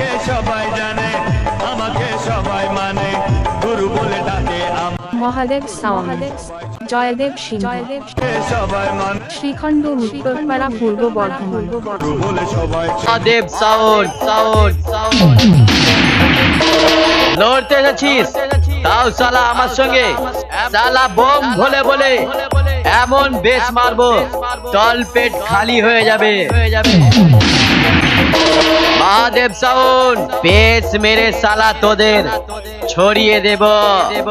আমাকে সবাই জানে আমাকে সবাই মানে। গুরু বলে ডাকে মহাদেব সাউন্ড জয়দেব সিংহ সবাই মানে। Shrikhanda Uttarpara Purba Bardhaman. Mahadev sound sound sound লড়তে তাও সালা আমার সঙ্গে। সালা বোম ভোলে বলে। এমন বেশ মারবো। টল পেট খালি হয়ে যাবে হয়ে যাবে। মহাদেব সাউন্ড বেশ মেরে সালা তোদের ছড়িয়ে দেব দেব।